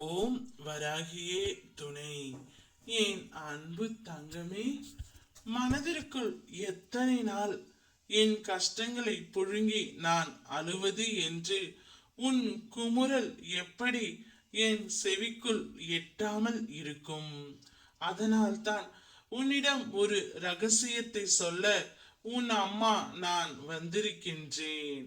ஓம் வராகியே துணை. என் அன்பு தங்கமே மனதிற்குள் எத்தனை நாள் என் கஷ்டங்களை புழுங்கி நான் அழுவது என்று உன் குமுறல் எப்படி என் செவிக்குள் எட்டாமல் இருக்கும்? அதனால்தான் உன்னிடம் ஒரு ரகசியத்தை சொல்ல உன் அம்மா நான் வந்திருக்கின்றேன்.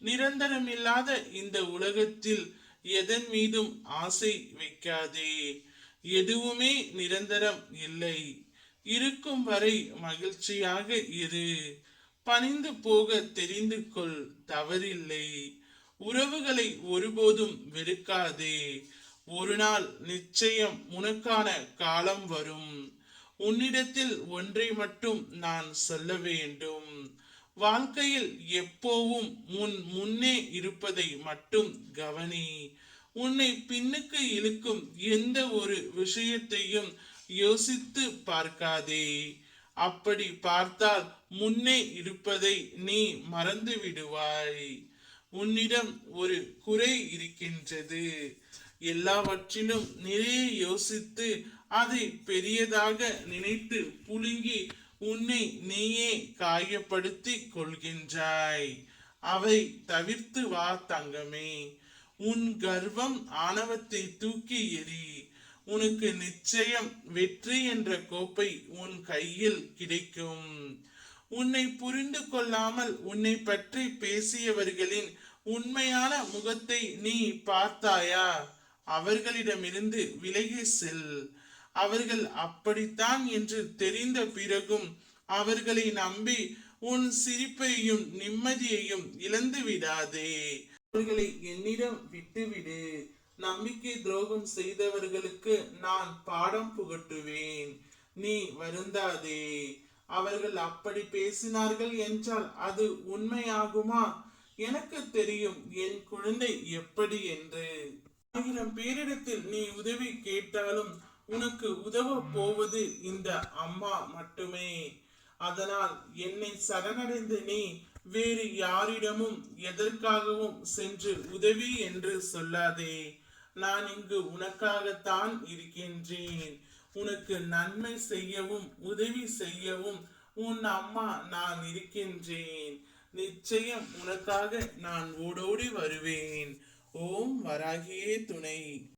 நிரந்தரமில்லாத இந்த உலகத்தில் எதன் மீதும் ஆசை வைக்காதே. எதுவுமே நிரந்தரம் இல்லை. இருக்கும் வரை மகிழ்ச்சியாக இரு. பணிந்து போக தெரிந்து கொள் தவறில்லை. உறவுகளை ஒருபோதும் வெறுக்காதே. ஒரு நாள் நிச்சயம் உனக்கான காலம் வரும். உன்னிடத்தில் ஒன்றை மட்டும் நான் சொல்ல வேண்டும். வாழ்க்கையில் எப்போவும் முன் முன்னே இருப்பதை மட்டும் கவனி. உன்னை பின்னுக்கு இழுக்கும் எந்த ஒரு விஷயத்தையும் யோசித்து பார்க்காதே. அப்படி பார்த்தால் முன்னே இருப்பதை நீ மறந்து விடுவாய். உன்னிடம் ஒரு குறை இருக்கின்றது. எல்லாவற்றிலும் நிறைய யோசித்து அதை பெரியதாக நினைத்து புழுங்கி உன்னை நீயே காயப்படுத்தி கொள்கின்றாய் அவை தவிர்த்து வா தங்கமே. உன் கர்வம் ஆணவத்தை தூக்கி எறி. உனக்கு நிச்சயம் வெற்றி என்ற கோப்பை உன் கையில் கிடைக்கும். உன்னை புரிந்து கொள்ளாமல் உன்னை பற்றி பேசியவர்களின் உண்மையான முகத்தை நீ பார்த்தாயா? அவர்களிடமிருந்து விலகி செல். அவர்கள் அப்படித்தான் என்று தெரிந்த பிறகும் அவர்களை நம்பி உன் சிரிப்பையும் நிம்மதியையும் இழந்து விடாதே. அவர்களை என்னிடம் விட்டுவிடு. நம்பிக்கை துரோகம் செய்தவர்களுக்கு நான் பாடம் புகட்டுவேன். நீ வருந்தாதே. அவர்கள் அப்படி பேசினார்கள் என்றால் அது உண்மையாகுமா? எனக்கு தெரியும் என் குழந்தை எப்படி என்று. ஆயிரம் பேரிடத்தில் நீ உதவி கேட்டாலும் உனக்கு உதவ போவது இந்த அம்மா மட்டுமே. அதனால் என்னை சரணடைந்து நீ வேறு யாரிடமும் எதற்காகவும் சென்று உதவி என்று சொல்லாதே. நான் இங்கு உனக்காகத்தான் இருக்கின்றேன். உனக்கு நன்மை செய்யவும் உதவி செய்யவும் உன் அம்மா நான் இருக்கின்றேன். நிச்சயம் உனக்காக நான் ஓடோடி வருவேன். ஓம் வராகியே துணை.